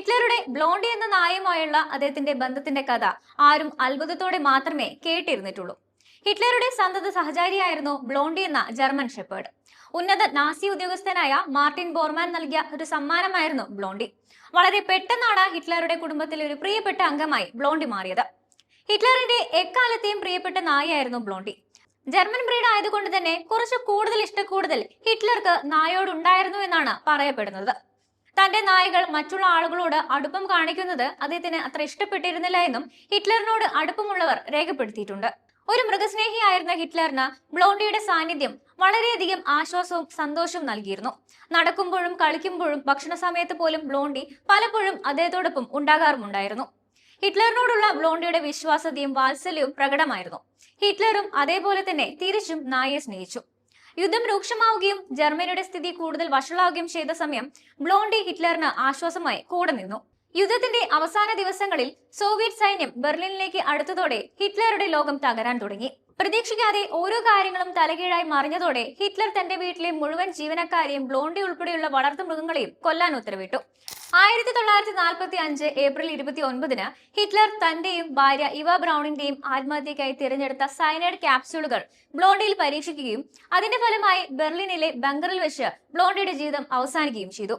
ഹിറ്റ്ലറുടെ blondie എന്ന നായയുമായുള്ള അദ്ദേഹത്തിന്റെ ബന്ധത്തിന്റെ കഥ ആരും അത്ഭുതത്തോടെ മാത്രമേ കേട്ടിരുന്നിട്ടുള്ളൂ. ഹിറ്റ്ലറുടെ സന്തത സഹചാരിയായിരുന്നു ബ്ലോണ്ടി എന്ന ജർമ്മൻ ഷെപ്പേർഡ്. ഉന്നത നാസി ഉദ്യോഗസ്ഥനായ മാർട്ടിൻ ബോർമാൻ നൽകിയ ഒരു സമ്മാനമായിരുന്നു ബ്ലോണ്ടി. വളരെ പെട്ടെന്നാണ് ഹിറ്റ്ലറുടെ കുടുംബത്തിലെ ഒരു പ്രിയപ്പെട്ട അംഗമായി ബ്ലോണ്ടി മാറിയത്. ഹിറ്റ്ലറിന്റെ എക്കാലത്തെയും പ്രിയപ്പെട്ട നായയായിരുന്നു ബ്ലോണ്ടി. ജർമ്മൻ ബ്രീഡ് ആയതുകൊണ്ട് തന്നെ കുറച്ച് കൂടുതൽ ഇഷ്ടക്കൂടുതൽ ഹിറ്റ്ലർക്ക് നായോടുണ്ടായിരുന്നു എന്നാണ് പറയപ്പെടുന്നത്. തന്റെ നായകൾ മറ്റുള്ള ആളുകളോട് അടുപ്പം കാണിക്കുന്നത് അദ്ദേഹത്തിന് അത്ര ഇഷ്ടപ്പെട്ടിരുന്നില്ല എന്നും ഹിറ്റ്ലറിനോട് അടുപ്പമുള്ളവർ രേഖപ്പെടുത്തിയിട്ടുണ്ട്. ഒരു മൃഗസ്നേഹിയായിരുന്ന ഹിറ്റ്ലറിന് ബ്ലോണ്ടിയുടെ സാന്നിധ്യം വളരെയധികം ആശ്വാസവും സന്തോഷവും നൽകിയിരുന്നു. നടക്കുമ്പോഴും കളിക്കുമ്പോഴും ഭക്ഷണ സമയത്ത് പോലും ബ്ലോണ്ടി പലപ്പോഴും അദ്ദേഹത്തോടൊപ്പം ഉണ്ടാകാറുമുണ്ടായിരുന്നു. ഹിറ്റ്ലറിനോടുള്ള ബ്ലോണ്ടിയുടെ വിശ്വാസതയും വാത്സല്യവും പ്രകടമായിരുന്നു. ഹിറ്റ്ലറും അതേപോലെ തന്നെ തിരിച്ചും നായയെ സ്നേഹിച്ചു. യുദ്ധം രൂക്ഷമാവുകയും ജർമ്മനിയുടെ സ്ഥിതി കൂടുതൽ വഷളാവുകയും ചെയ്ത സമയം ബ്ലോണ്ടി ഹിറ്റ്ലറിന് ആശ്വാസമായി കൂടെ നിന്നു. യുദ്ധത്തിന്റെ അവസാന ദിവസങ്ങളിൽ സോവിയറ്റ് സൈന്യം ബെർലിനിലേക്ക് അടുത്തതോടെ ഹിറ്റ്ലറുടെ ലോകം തകരാൻ തുടങ്ങി. പ്രതീക്ഷിക്കാതെ ഓരോ കാര്യങ്ങളും തലകീഴായി മറിഞ്ഞതോടെ ഹിറ്റ്ലർ തന്റെ വീട്ടിലെ മുഴുവൻ ജീവനക്കാരെയും ബ്ലോണ്ടി ഉൾപ്പെടെയുള്ള വളർത്തു മൃഗങ്ങളെയും കൊല്ലാൻ ഉത്തരവിട്ടു. ആയിരത്തി തൊള്ളായിരത്തി നാൽപ്പത്തി അഞ്ച് ഏപ്രിൽ ഇരുപത്തി ഒൻപതിന് ഹിറ്റ്ലർ തന്റെയും ഭാര്യ ഇവ ബ്രൗണിന്റെയും ആത്മഹത്യക്കായി തിരഞ്ഞെടുത്ത സൈനൈഡ് ക്യാപ്സ്യൂളുകൾ ബ്ലോണ്ടിയിൽ പരീക്ഷിക്കുകയും അതിന്റെ ഫലമായി ബെർലിനിലെ ബങ്കറിൽ വെച്ച് ബ്ലോണ്ടിയുടെ ജീവിതം അവസാനിക്കുകയും ചെയ്തു.